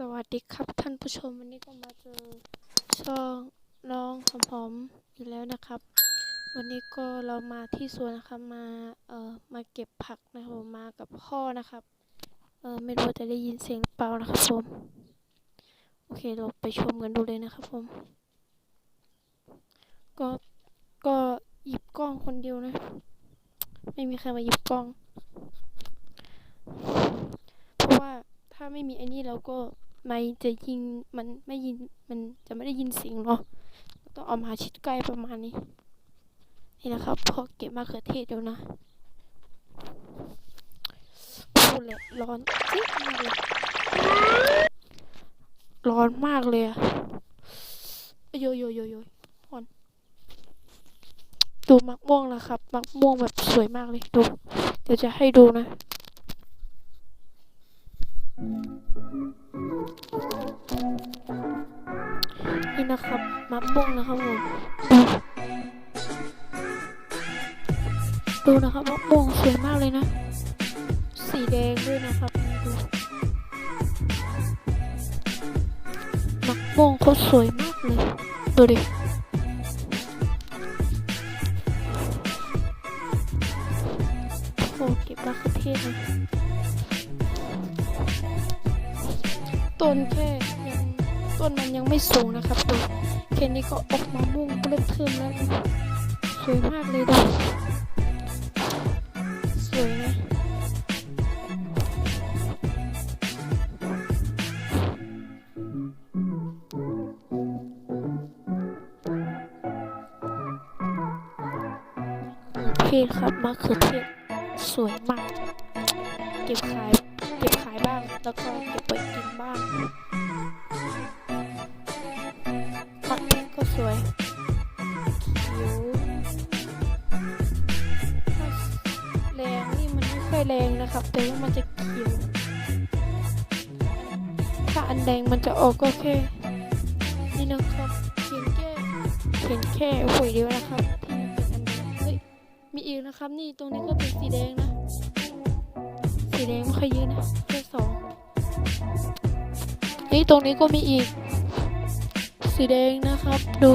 สวัสดีครับท่านผู้ชมวันนี้ก็มาเจอช่องน้องหอมหอมอีกแล้วนะครับ วันนี้ก็เรามาที่สวนนะครับมาเอ่อมาเก็บผักนะครับผมมากับพ่อนะครับเออไม่รู้ว่าจะได้ยินเสียงเปล่านะครับผมโอเคเราไปชมกันดูเลยนะครับผมก็ก็หยิบกล้องคนเดียวนะ ไม่มีใครมาหยิบกล้อง เพราะว่าถ้าไม่มีไอ้นี่เราก็ ไม่จะยิงมันไม่ยินมันจะไม่ได้ยินเสียงเนาะต้องเอามาชิดใกล้ประมาณนี้ นี่นะครับพอเก็บมะเขือเทศอยู่นะพูดแหละร้อนจิ๊บมากเลยร้อนมากเลยอะโยโยโยโยร้อนดูมักม่วงนะครับ มักม่วงแบบสวยมากเลยดู เดี๋ยวจะให้ดูนะ นี่นะครับมะม่วงนะครับผมดูนะครับมะม่วงสวยมากเลยนะ สีแดงด้วยนะครับดูมะม่วงเขาสวยมากเลยดูดิโอ้เก็บมะเขือเทศนะต้นแค่ ต้นมันยังไม่สูงนะครับดูแค่นี้ก็ออกมาม่วงเริ่มเทิมแล้วนสวยมากเลยดูสวยนะเขือเทศครับมะเขือเทศสวยมาก เก็บขายเก็บขายบ้าง แล้วก็เก็บไปกินบ้าง แรงนะครับ แต่ว่ามันจะเขียวถ้าอันแดงมันจะออกก็แค่นี่นะครับเห็นแค่เห็นแค่หวยเดียวนะครับที่มันเป็นอันแดงเฮ้ยมีอีกนะครับ นี่ตรงนี้ก็เป็นสีแดงนะ สีแดงไม่ค่อยเยอะนะแค่สองนี่ตรงนี้ก็มีอีก สีแดงนะครับดู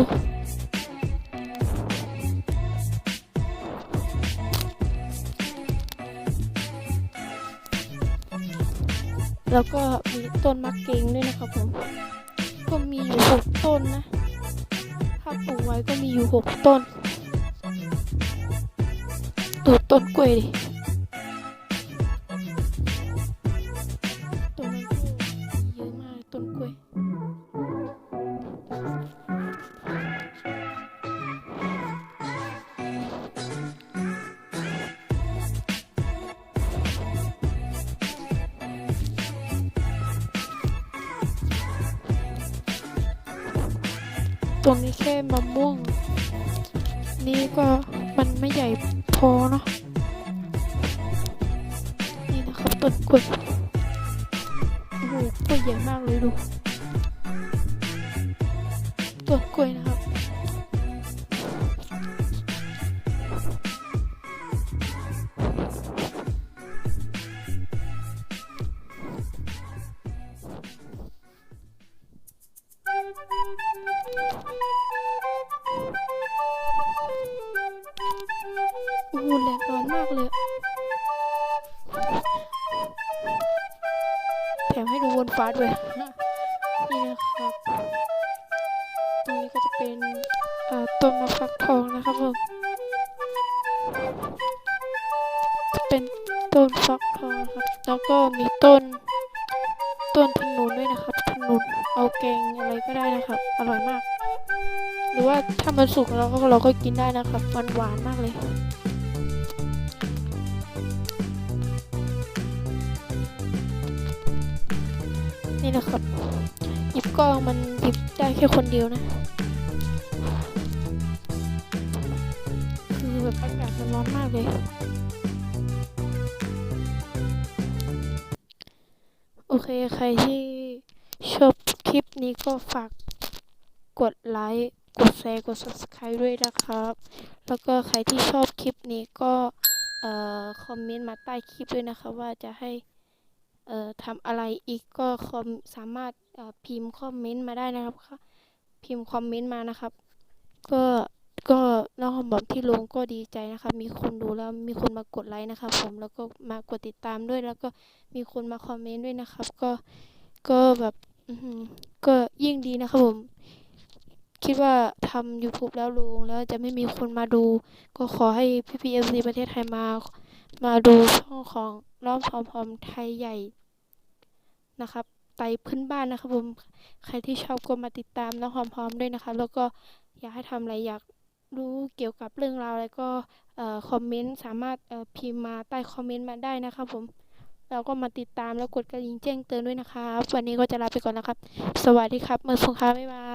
แล้วก็มีต้นมะเกงด้วยนะครับผมก็มีอยู่หกต้นนะถ้าปลูกไว้ก็มีอยู่หกต้นดูต้นกล้วยดิ ตรงนี้แค่มะม่วง นี่ก็มันไม่ใหญ่พอเนาะนี่นะครับต้นกล้วยโอ้โหกล้วยใหญ่มากเลยดูต้นกล้วยนะครับ มให้ดูบนฟ้าด้วยนี่นะครับ ตรงนี้ก็จะเป็นต้นมะฟักทองนะครับผมจะเป็นต้นฟักทองครับ แล้วก็มีต้น ต้นขนุนด้วยนะครับขนุนเอาแกงอะไรก็ได้นะครับ อร่อยมาก หรือว่าถ้ามันสุกเราก็เราก็กินได้นะครับ มันหวานมากเลย นี่นะครับหยิบกล้องมันหยิบได้แค่คนเดียวนะ คือแบบอากาศมันร้อนมากเลย โอเคใครที่ชอบคลิปนี้ก็ฝากกดไลค์ กดแชร์ กด subscribe ด้วยนะครับ แล้วก็ใครที่ชอบคลิปนี้ก็เอ่อคอมเมนต์มาใต้คลิปด้วยนะคะว่าจะให้ ทำอะไรอีกก็คอมสามารถพิมพ์คอมเมนต์มาได้นะครับพิมพ์คอมเมนต์มานะครับ ก็ก็น้องหอมบอมที่ลงก็ดีใจนะครับ มีคนดูแล้วมีคนมากดไลค์นะครับ ผมแล้วก็มากดติดตามด้วย แล้วก็มีคนมาคอมเมนต์ด้วยนะครับ ก็ก็แบบก็ยิ่งดีนะครับผมคิดว่าทำ YouTube แล้วลงแล้วจะไม่มีคนมาดู ก็ขอให้พี่พีเอฟซีประเทศไทยมา มาดูช่องของล้อมพอมพอมไทยใหญ่นะครับไตพื้นบ้านนะครับผมใครที่ชอบก็มาติดตามน้องหอมพร้อมด้วยนะคะ แล้วก็อยากให้ทำอะไรอยากรู้เกี่ยวกับเรื่องราวอะไรก็คอมเมนต์สามารถพิมพ์มาใต้คอมเมนต์มาได้นะครับผมเราก็มาติดตามแล้วกดกระดิ่งแจ้งเตือนด้วยนะครับ วันนี้ก็จะลาไปก่อนนะครับ สวัสดีครับเมื่อสงครามบ๊ายบา